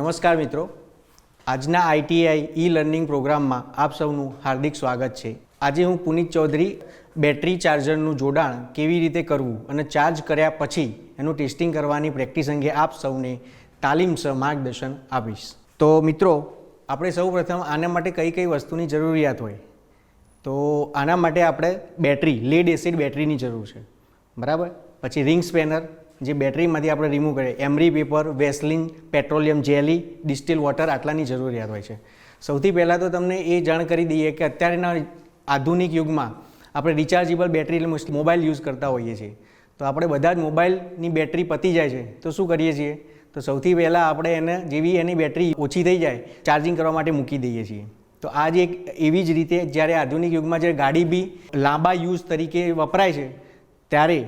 નમસ્કાર મિત્રો. આજના આઈટીઆઈ ઈ લર્નિંગ પ્રોગ્રામમાં આપ સૌનું હાર્દિક સ્વાગત છે. આજે હું પુનિત ચૌધરી બેટરી ચાર્જરનું જોડાણ કેવી રીતે કરવું અને ચાર્જ કર્યા પછી એનું ટેસ્ટિંગ કરવાની પ્રેક્ટિસ અંગે આપ સૌને તાલીમસર માર્ગદર્શન આપીશ. તો મિત્રો, આપણે સૌ પ્રથમ આના માટે કઈ કઈ વસ્તુની જરૂરિયાત હોય? તો આના માટે આપણે બેટરી લેડ એસિડ બેટરીની જરૂર છે. બરાબર? પછી રિંગ સ્પેનર જે બેટરીમાંથી આપણે રિમૂવ કરીએ. Emery paper Vaseline petroleum jelly distil water આટલાની જરૂરિયાત હોય છે. સૌથી પહેલાં તો તમને એ જાણ કરી દઈએ કે અત્યારના આધુનિક યુગમાં આપણે રિચાર્જેબલ બેટરી મોબાઈલ યુઝ કરતા હોઈએ છીએ. તો આપણે બધા જ મોબાઈલની બેટરી પતી જાય છે. તો શું કરીએ છીએ? તો સૌથી પહેલાં આપણે એને જેવી એની બેટરી ઓછી થઈ જાય ચાર્જિંગ કરવા માટે મૂકી દઈએ છીએ. તો આ જ એક એવી જ રીતે જ્યારે આધુનિક યુગમાં જ્યારે ગાડી બી લાંબા યુઝ તરીકે વપરાય છે, ત્યારે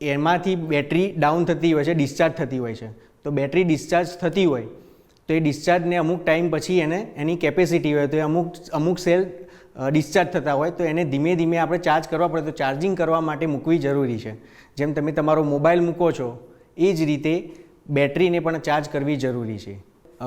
એમાંથી બેટરી ડાઉન થતી હોય છે, ડિસ્ચાર્જ થતી હોય છે. તો બેટરી ડિસ્ચાર્જ થતી હોય, તો એ ડિસ્ચાર્જને અમુક ટાઈમ પછી એને એની કેપેસિટી હોય, તો એ અમુક અમુક સેલ ડિસ્ચાર્જ થતા હોય, તો એને ધીમે ધીમે આપણે ચાર્જ કરવા પડે, તો ચાર્જિંગ કરવા માટે મૂકવી જરૂરી છે. જેમ તમે તમારો મોબાઈલ મૂકો છો, એ જ રીતે બેટરીને પણ ચાર્જ કરવી જરૂરી છે.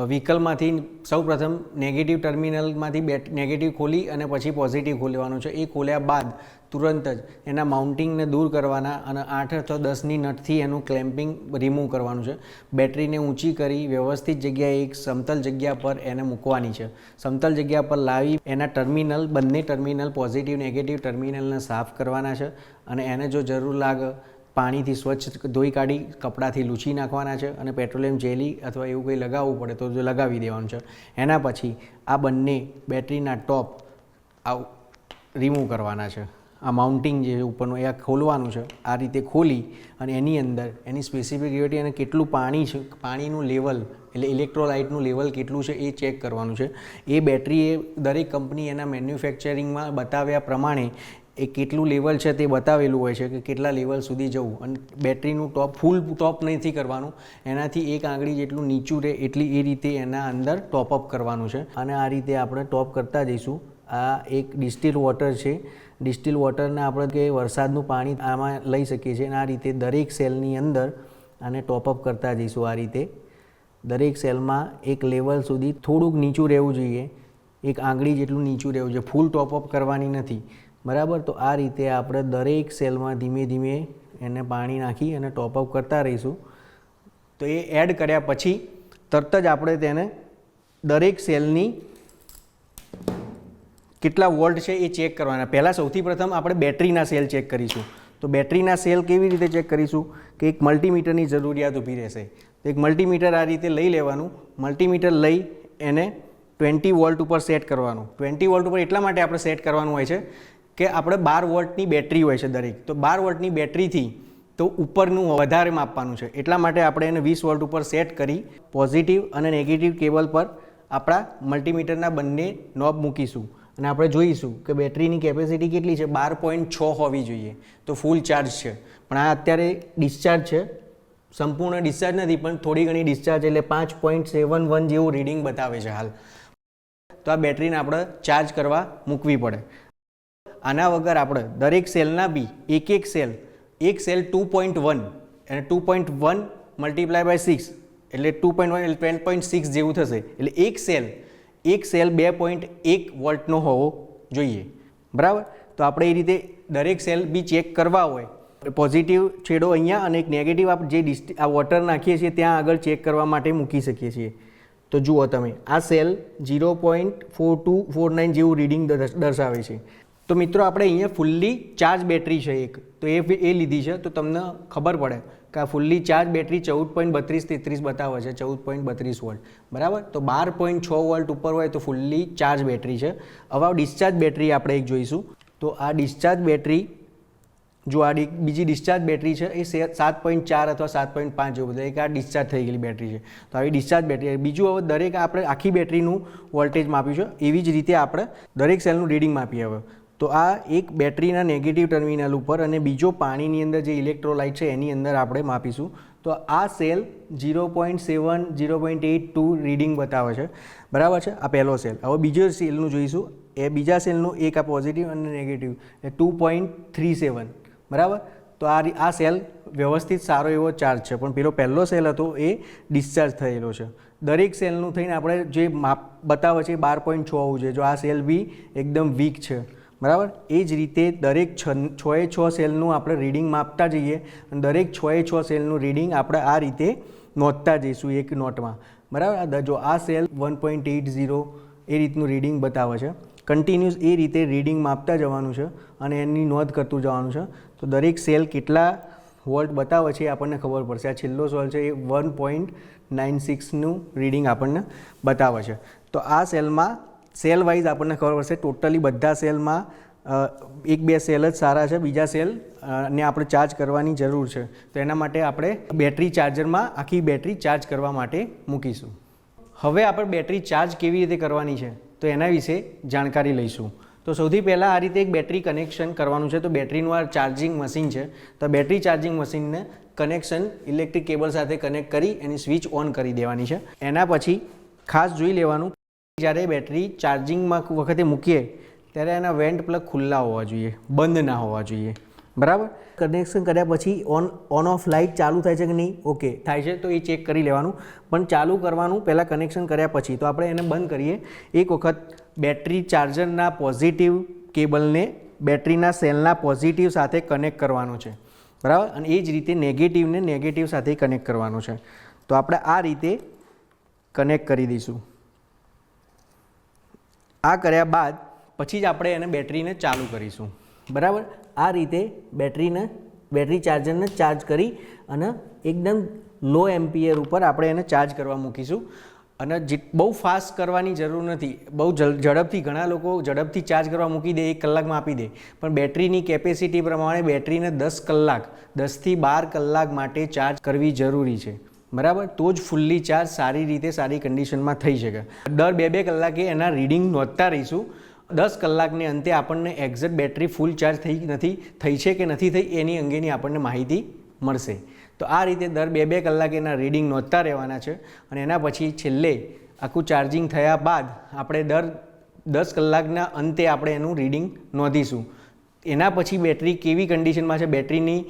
વ્હીકલમાંથી સૌપ્રથમ નેગેટિવ ટર્મિનલમાંથી બેટ નેગેટિવ ખોલી અને પછી પોઝિટિવ ખોલવાનું છે. એ ખોલ્યા બાદ તુરંત જ એના માઉન્ટિંગને દૂર કરવાના અને આઠ અથવા દસની નટથી એનું ક્લેમ્પિંગ રિમૂવ કરવાનું છે. બેટરીને ઊંચી કરી વ્યવસ્થિત જગ્યાએ એક સમતલ જગ્યા પર એને મૂકવાની છે. સમતલ જગ્યા પર લાવી એના ટર્મિનલ, બંને ટર્મિનલ પોઝિટિવ, નેગેટિવ ટર્મિનલને સાફ કરવાના છે અને એને જો જરૂર લાગે પાણીથી સ્વચ્છ ધોઈ કાઢી કપડાથી લૂછી નાખવાના છે અને પેટ્રોલિયમ જેલી અથવા એવું કંઈ લગાવવું પડે તો જો લગાવી દેવાનું છે. એના પછી આ બંને બેટરીના ટોપ આવ રિમૂવ કરવાના છે. આ માઉન્ટિંગ જે ઉપરનું એ આ ખોલવાનું છે, આ રીતે ખોલી અને એની અંદર, એની સ્પેસિફિકિટી અને કેટલું પાણી છે, પાણીનું લેવલ એટલે ઇલેક્ટ્રોલાઇટનું લેવલ કેટલું છે એ ચેક કરવાનું છે. એ બેટરી એ દરેક કંપની એના મેન્યુફેક્ચરિંગમાં બતાવ્યા પ્રમાણે એ કેટલું લેવલ છે તે બતાવેલું હોય છે કે કેટલા લેવલ સુધી જવું. અને બેટરીનું ટોપ ફૂલ ટોપ નથી કરવાનું. એનાથી એક આંગળી જેટલું નીચું રહે એટલી એ રીતે એના અંદર ટોપઅપ કરવાનું છે. અને આ રીતે આપણે ટોપ કરતા જઈશું. આ એક ડિસ્ટિલ વોટર છે. ડિસ્ટિલ વોટરને આપણે કે વરસાદનું પાણી આમાં લઈ શકીએ છીએ અને આ રીતે દરેક સેલની અંદર આને ટોપઅપ કરતા જઈશું આ રીતે. દરેક સેલમાં એક લેવલ સુધી થોડુંક નીચું રહેવું જોઈએ. એક આંગળી જેટલું નીચું રહેવું જોઈએ. ફૂલ ટોપઅપ કરવાની નથી. બરાબર? તો આ રીતે આપણે દરેક સેલમાં ધીમે ધીમે એને પાણી નાખી અને ટોપઅપ કરતા રહીશું. તો એ એડ કર્યા પછી તરત જ આપણે તેને દરેક સેલની કેટલા વોલ્ટ છે એ ચેક કરવાના. પહેલાં સૌથી પ્રથમ આપણે બેટરીના સેલ ચેક કરીશું. તો બેટરીના સેલ કેવી રીતે ચેક કરીશું કે એક મલ્ટીમીટરની જરૂરિયાત ઊભી રહેશે. તો એક મલ્ટીમીટર આ રીતે લઈ લેવાનું. મલ્ટીમીટર લઈ એને ટ્વેન્ટી વોલ્ટ ઉપર સેટ કરવાનું. ટ્વેન્ટી વોલ્ટ ઉપર એટલા માટે આપણે સેટ કરવાનું હોય છે કે આપણે બાર વોલ્ટની બેટરી હોય છે દરેક. તો બાર વોલ્ટની બેટરીથી તો ઉપરનું વધારે માપવાનું છે. એટલા માટે આપણે એને વીસ વોલ્ટ ઉપર સેટ કરી પોઝિટિવ અને નેગેટિવ કેબલ પર આપણા મલ્ટીમીટરના બંને નોબ મૂકીશું. અને આપણે જોઈશું કે બેટરીની કેપેસિટી કેટલી છે. બાર પોઈન્ટ છ હોવી જોઈએ. તો ફૂલ ચાર્જ છે. પણ આ અત્યારે ડિસ્ચાર્જ છે. સંપૂર્ણ ડિસ્ચાર્જ નથી, પણ થોડી ઘણી ડિસ્ચાર્જ એટલે પાંચ પોઈન્ટ સેવન વન જેવું રીડિંગ બતાવે છે હાલ. તો આ બેટરીને આપણે ચાર્જ કરવા મૂકવી પડે. આના વગર આપણે દરેક સેલના બી એક એક સેલ એક સેલ ટુ પોઈન્ટ વન અને two point one multiply by six એટલે ટુ પોઈન્ટ વન એટલે ટ્વેલ્વ પોઈન્ટ સિક્સ જેવું થશે. એટલે એક સેલ એક સેલ બે પોઈન્ટ એક વોલ્ટનો હોવો જોઈએ. બરાબર? તો આપણે એ રીતે દરેક સેલ બી ચેક કરવા હોય. પોઝિટિવ છેડો અહીંયા અને એક નેગેટિવ આપણે જે ડિસ્ટ આ વોટર નાખીએ છીએ ત્યાં આગળ ચેક કરવા માટે મૂકી શકીએ છીએ. તો જુઓ તમે, આ cell zero point four two four nine જેવું રીડિંગ દર્શાવે છે. તો મિત્રો, આપણે અહીંયા ફૂલ્લી ચાર્જ બેટરી છે એક. તો એ એ લીધી છે, તો તમને ખબર પડે. કે ફૂલ્લી ચાર્જ બેટરી ચૌદ પોઈન્ટ બત્રીસ તેત્રીસ બતાવે છે, ચૌદ પોઈન્ટ બત્રીસ વોલ્ટ બરાબર? તો બાર પોઈન્ટ છ વોલ્ટ ઉપર હોય તો ફૂલ્લી ચાર્જ બેટરી છે. હવે ડિસ્ચાર્જ બેટરી આપણે એક જોઈશું. તો આ ડિસ્ચાર્જ બેટરી જો આ બીજી ડિસ્ચાર્જ બેટરી છે, એ સાત પોઈન્ટ ચાર અથવા સાત પોઈન્ટ પાંચ જેવું બધું. એક આ ડિસ્ચાર્જ થઈ ગયેલી બેટરી છે. તો આવી ડિસ્ચાર્જ બેટરી બીજું હવે દરેક આપણે આખી બેટરીનું વોલ્ટેજ માપ્યું છે. એવી જ રીતે આપણે દરેક સેલનું રીડિંગ માપીએ હવે. તો આ એક બેટરીના નેગેટિવ ટર્મિનલ ઉપર અને બીજો પાણીની અંદર જે ઇલેક્ટ્રોલાઇટ છે એની અંદર આપણે માપીશું. તો આ cell zero point seven zero point eight two reading બતાવે છે. બરાબર છે? આ પહેલો સેલ હવે બીજો સેલનું જોઈશું. એ બીજા સેલનું એક આ પોઝિટિવ અને નેગેટિવ એ ટુ પોઈન્ટ થ્રી સેવન બરાબર? તો આ આ સેલ વ્યવસ્થિત સારો એવો ચાર્જ છે. પણ પેલો પહેલો સેલ હતો એ ડિસ્ચાર્જ થયેલો છે. દરેક સેલનું થઈને આપણે જે માપ બતાવે છે બાર પોઈન્ટ છ હોવું જોઈએ. જો આ સેલ બી એકદમ વીક છે. બરાબર? એ જ રીતે દરેક છ એ છ સેલનું આપણે રીડિંગ માપતા જઈએ અને દરેક છ એ છ સેલનું રીડિંગ આપણે આ રીતે નોંધતા જઈશું એક નોટમાં. બરાબર? જો આ cell one point eight zero એ રીતનું રીડિંગ બતાવે છે. કન્ટિન્યુઅસ એ રીતે રીડિંગ માપતા જવાનું છે અને એની નોંધ કરતું જવાનું છે. તો દરેક સેલ કેટલા વોલ્ટ બતાવે છે એ આપણને ખબર પડશે. આ છેલ્લો સોલ છે એ વન પોઈન્ટ નાઇન સિક્સનું રીડિંગ આપણને બતાવે છે. તો આ સેલમાં સેલ વાઇઝ આપણને ખબર પડશે, ટોટલી બધા સેલમાં એક બે સેલ જ સારા છે, બીજા સેલ ને આપણે ચાર્જ કરવાની જરૂર છે. તો એના માટે આપણે બેટરી ચાર્જરમાં આખી બેટરી ચાર્જ કરવા માટે મૂકીશું. હવે આપણે બેટરી ચાર્જ કેવી રીતે કરવાની છે, તો એના વિશે જાણકારી લઈશું. તો સૌથી પહેલાં આ રીતે એક બેટરી કનેક્શન કરવાનું છે, તો બેટરીનું આ ચાર્જિંગ મશીન છે. તો બેટરી ચાર્જિંગ મશીનને કનેક્શન ઇલેક્ટ્રિક કેબલ સાથે કનેક્ટ કરી, એની સ્વિચ ઓન કરી દેવાની છે. એના પછી ખાસ જોઈ લેવાનું જ્યારે બેટરી ચાર્જિંગમાં વખતે મૂકીએ, ત્યારે એના વેન્ટ પ્લગ ખુલ્લા હોવા જોઈએ, બંધ ના હોવા જોઈએ. બરાબર? કનેક્શન કર્યા પછી ઓન ઓન ઓફ લાઇટ ચાલુ થાય છે કે નહીં? ઓકે થાય છે, તો એ ચેક કરી લેવાનું. પણ ચાલુ કરવાનું, પહેલાં કનેક્શન કર્યા પછી, તો આપણે એને બંધ કરીએ. એક વખત બેટરી ચાર્જરના પોઝિટિવ કેબલને બેટરીના સેલના પોઝિટિવ સાથે કનેક્ટ કરવાનો છે. બરાબર? અને એ જ રીતે નેગેટિવને નેગેટિવ સાથે કનેક્ટ કરવાનો છે. તો આપણે આ રીતે કનેક્ટ કરી દઈશું. આ કર્યા બાદ પછી જ આપણે એને બેટરીને ચાલુ કરીશું. બરાબર? આ રીતે બેટરીને, બેટરી ચાર્જરને ચાર્જ કરી અને એકદમ લો એમ્પિયર ઉપર આપણે એને ચાર્જ કરવા મૂકીશું. અને જે બહુ ફાસ્ટ કરવાની જરૂર નથી. બહુ ઝડપથી ઘણા લોકો ઝડપથી ચાર્જ કરવા મૂકી દે, એક કલાકમાં આપી દે. પણ બેટરીની કેપેસિટી પ્રમાણે બેટરીને દસ કલાક, દસથી બાર કલાક માટે ચાર્જ કરવી જરૂરી છે. બરાબર? તો જ ફૂલ્લી ચાર્જ સારી રીતે સારી કન્ડિશનમાં થઈ શકે. દર બે બે કલાકે એના રીડિંગ નોંધતા રહીશું. દસ કલાકને અંતે આપણને એક્ઝેક્ટ બેટરી ફૂલ ચાર્જ થઈ નથી, થઈ છે કે નથી થઈ એની અંગેની આપણને માહિતી મળશે. તો આ રીતે દર બે બે કલાકે એના રીડિંગ નોંધતા રહેવાના છે અને એના પછી છેલ્લે આખું ચાર્જિંગ થયા બાદ આપણે દર દસ કલાકના અંતે આપણે એનું રીડિંગ નોંધીશું. એના પછી બેટરી કેવી કન્ડિશનમાં છે? બેટરીની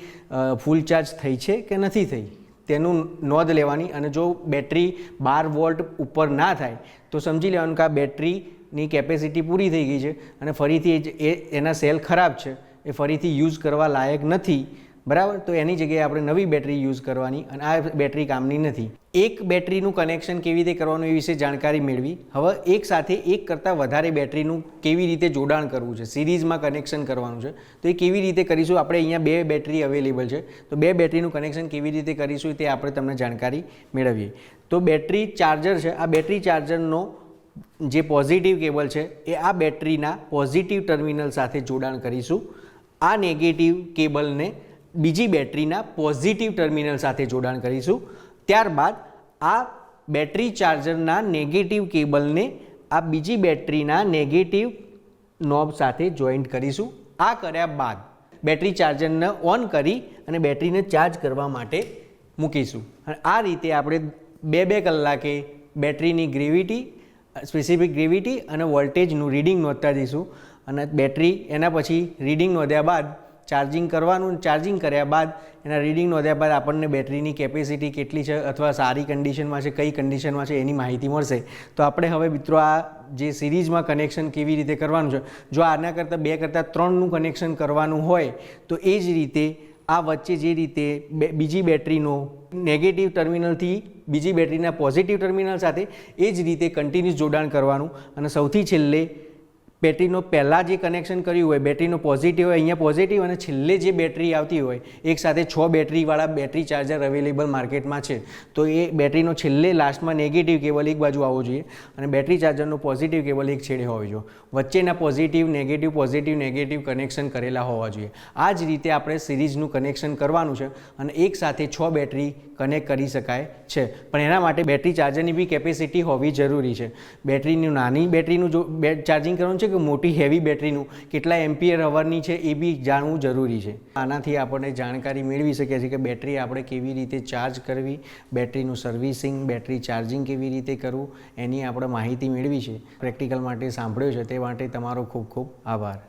ફૂલ ચાર્જ થઈ છે કે નથી થઈ? તેનું નોંધ લેવાની અને જો બેટરી બાર વોલ્ટ ઉપર ના થાય, તો સમજી લેવાનું કે આ બેટરીની કેપેસિટી પૂરી થઈ ગઈ છે અને ફરીથી એ, એના સેલ ખરાબ છે, એ ફરીથી યુઝ કરવા લાયક નથી બરાબર? તો એની જગ્યાએ આપણે નવી બેટરી યુઝ કરવાની અને આ બેટરી કામની નથી. એક બેટરીનું કનેક્શન કેવી રીતે કરવાનું એ વિશે જાણકારી મેળવી. હવે એક સાથે એક કરતાં વધારે બેટરીનું કેવી રીતે જોડાણ કરવું છે સિરીઝમાં કનેક્શન કરવાનું છે, તો એ કેવી રીતે કરીશું? આપણે અહીંયા બે બેટરી અવેલેબલ છે. તો બે બેટરીનું કનેક્શન કેવી રીતે કરીશું તે આપણે તમને જાણકારી મેળવીએ. તો બેટરી ચાર્જર છે, આ બેટરી ચાર્જરનો જે પોઝિટિવ કેબલ છે, એ આ બેટરીના પોઝિટિવ ટર્મિનલ સાથે જોડાણ કરીશું. આ નેગેટિવ કેબલને બીજી બેટરીના પોઝિટિવ ટર્મિનલ સાથે જોડાણ કરીશું. ત્યારબાદ આ બેટરી ચાર્જરના નેગેટિવ કેબલને આ બીજી બેટરીના નેગેટિવ નોબ સાથે જોઈન્ટ કરીશું. આ કર્યા બાદ બેટરી ચાર્જરને ઓન કરી અને બેટરીને ચાર્જ કરવા માટે મૂકીશું. અને આ રીતે આપણે બે બે કલાકે બેટરીની ગ્રેવિટી, સ્પેસિફિક ગ્રેવિટી અને વોલ્ટેજનું રીડિંગ નોંધતા જઈશું. અને બેટરી એના પછી રીડિંગ નોંધ્યા બાદ ચાર્જિંગ કરવાનું ચાર્જિંગ કર્યા બાદ એના રીડિંગ નોંધ્યા બાદ આપણને બેટરીની કેપેસિટી કેટલી છે અથવા સારી કન્ડિશનમાં છે, કઈ કન્ડિશનમાં છે એની માહિતી મળશે. તો આપણે હવે મિત્રો આ જે સિરીઝમાં કનેક્શન કેવી રીતે કરવાનું છે, જો આના કરતાં બે કરતાં ત્રણનું કનેક્શન કરવાનું હોય, તો એ જ રીતે આ વચ્ચે જે રીતે બીજી બેટરીનો નેગેટિવ ટર્મિનલથી બીજી બેટરીના પોઝિટિવ ટર્મિનલ સાથે એ જ રીતે કન્ટિન્યુઅસ જોડાણ કરવાનું. અને સૌથી છેલ્લે બેટરીનો પહેલાં જે કનેક્શન કર્યું હોય, બેટરીનો પોઝિટિવ હોય, અહીંયા પોઝિટિવ અને છેલ્લે જે બેટરી આવતી હોય, એક સાથે છ બેટરીવાળા બેટરી ચાર્જર અવેલેબલ માર્કેટમાં છે. તો એ બેટરીનો છેલ્લે લાસ્ટમાં નેગેટિવ કેબલ એક બાજુ આવવો જોઈએ અને બેટરી ચાર્જરનો પોઝિટિવ કેબલ એક છેડે હોવો જોઈએ. વચ્ચેના positive negative positive negative connection કરેલા હોવા જોઈએ. આ જ રીતે આપણે સિરીઝનું કનેક્શન કરવાનું છે અને એક સાથે છ બેટરી કનેક્ટ કરી શકાય છે. પણ એના માટે બેટરી ચાર્જરની બી કેપેસિટી હોવી જરૂરી છે. બેટરીનું નાની બેટરીનું જો બે ચાર્જિંગ કરવાનું કે મોટી હેવી બેટરીનું કેટલા એમ્પિયર અવરની છે એ બી જાણવું જરૂરી છે. આનાથી આપણને જાણકારી મેળવી શકીએ છીએ કે બેટરી આપણે કેવી રીતે ચાર્જ કરવી, બેટરીનું સર્વિસિંગ બેટરી ચાર્જિંગ કેવી રીતે કરવું, એની આપણે માહિતી મેળવી છે. પ્રેક્ટિકલ માટે સાંભળ્યો છે, તે માટે તમારો ખૂબ ખૂબ આભાર.